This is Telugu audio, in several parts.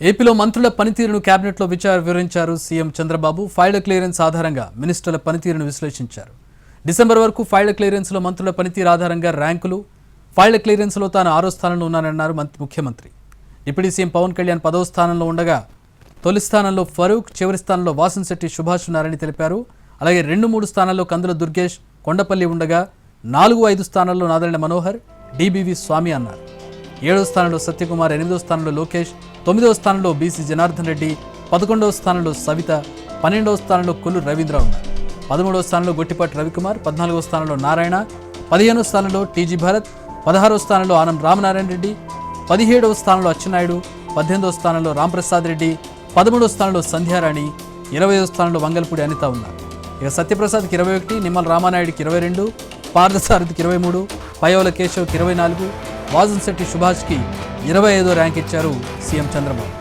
ఏపీలో మంత్రుల పనితీరును కేబినెట్లో విచార వివరించారు సీఎం చంద్రబాబు. ఫైళ్ళ క్లియరెన్స్ ఆధారంగా మినిస్టర్ల పనితీరును విశ్లేషించారు. డిసెంబర్ వరకు ఫైళ్ళ క్లియరెన్స్లో మంత్రుల పనితీరు ఆధారంగా ర్యాంకులు ఫైళ్ళ క్లియరెన్స్లో తాను ఆరో స్థానంలో ఉన్నానన్నారు ముఖ్యమంత్రి. డిప్యూటీ సీఎం పవన్ కళ్యాణ్ పదవ స్థానంలో ఉండగా తొలి స్థానంలో ఫరూక్ చివరి స్థానంలో వాసంశెట్టి సుభాష్ ఉన్నారని తెలిపారు. అలాగే రెండు మూడు స్థానాల్లో కందుల దుర్గేష్ కొండపల్లి ఉండగా నాలుగు ఐదు స్థానాల్లో నాదరణ మనోహర్ డిబివి స్వామి అన్నారు. ఏడో స్థానంలో సత్యకుమార్ ఎనిమిదో స్థానంలో లోకేష్ తొమ్మిదవ స్థానంలో బీసీ జనార్దన్ రెడ్డి పదకొండవ స్థానంలో సవిత పన్నెండవ స్థానంలో కొల్లు రవీంద్ర ఉన్నారు పదమూడవ స్థానంలో గొట్టిపాటి రవికుమార్ పద్నాలుగో స్థానంలో నారాయణ పదిహేనో స్థానంలో టీజీ భరత్ పదహారవ స్థానంలో ఆనం రామనారాయణ రెడ్డి పదిహేడవ స్థానంలో అచ్చెన్నాయుడు పద్దెనిమిదవ స్థానంలో రాంప్రసాద్ రెడ్డి పదమూడవ స్థానంలో సంధ్యారాణి ఇరవైవ స్థానంలో వంగల్పూడి అనిత ఉన్నారు. ఇక సత్యప్రసాద్కి ఇరవై ఒకటి నిమ్మల రామానాయుడికి ఇరవై రెండు పార్థసారథికి ఇరవై మూడు పయోల కేశవ్కి ఇరవై నాలుగు వాజన్శెట్టి సుభాష్కి ఇరవై ఐదో ర్యాంక్ ఇచ్చారు సీఎం చంద్రబాబు.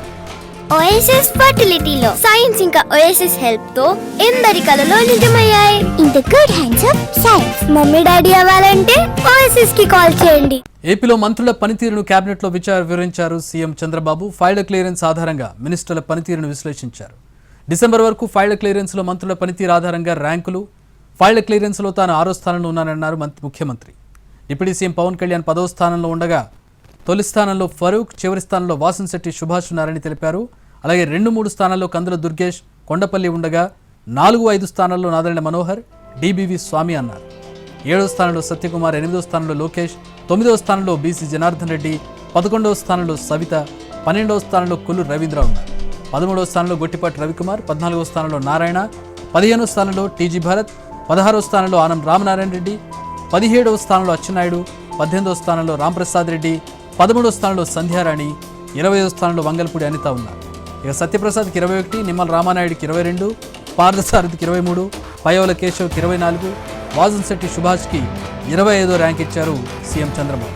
ఓఎస్ఎస్ ఫర్టిలిటీలో సైన్స్ ఇంకా ఓఎస్ఎస్ హెల్ప్తో ఎందరి కలలో నిజమయ్యాయి? In the good hands of science mummy daddy అవ్వాలంటే ఓఎస్ఎస్కి కాల్ చేయండి. ఏపీలో మంత్రుల పనితీరును కేబినెట్లో విచార వివరించారు సీఎం చంద్రబాబు. ఫైళ్ళ క్లియరెన్స్ ఆధారంగా మినిస్టర్ల పనితీరును విశ్లేషించారు. డిసెంబర్ వరకు ఫైళ్ళ క్లియరెన్స్లో మంత్రుల పనితీరు ఆధారంగా ర్యాంకులు ఫైళ్ళ క్లియరెన్స్లో తాను ఆరో స్థానంలో ఉన్నానన్నారు మంత్రి ముఖ్యమంత్రి. డిప్యూటీ సీఎం పవన్ కళ్యాణ్ పదవ స్థానంలో ఉండగా తొలి స్థానంలో ఫరూక్ చివరి స్థానంలో వాసన్శెట్టి సుభాష్ ఉన్నారని తెలిపారు. అలాగే రెండు మూడు స్థానాల్లో కందుల దుర్గేష్ కొండపల్లి ఉండగా నాలుగు ఐదు స్థానాల్లో నాదరణ మనోహర్ డిబివి స్వామి అన్నారు. ఏడో స్థానంలో సత్యకుమార్ ఎనిమిదో స్థానంలో లోకేష్ తొమ్మిదవ స్థానంలో బీసీ జనార్దన్ రెడ్డి పదకొండవ స్థానంలో సవిత పన్నెండవ స్థానంలో కొల్లు రవీంద్ర ఉన్నారు. పదమూడవ స్థానంలో గొట్టిపాటి రవికుమార్ పద్నాలుగో స్థానంలో నారాయణ పదిహేనో స్థానంలో టీజీ భరత్ పదహారో స్థానంలో ఆనం రామనారాయణ రెడ్డి పదిహేడవ స్థానంలో అచ్చెన్నాయుడు పద్దెనిమిదవ స్థానంలో రాంప్రసాద్ రెడ్డి పదమూడవ స్థానంలో సంధ్యారాణి ఇరవైవ స్థానంలో వంగల్పూడి అనిత ఉన్నారు. ఇక సత్యప్రసాద్కి ఇరవై ఒకటి నిమ్మల రామానాయుడికి ఇరవై రెండు పార్థసారథికి ఇరవై మూడు పయోల కేశవ్కి ఇరవై నాలుగు వాజన్శెట్టి సుభాష్కి ఇరవై ఐదో ర్యాంక్ ఇచ్చారు సీఎం చంద్రబాబు.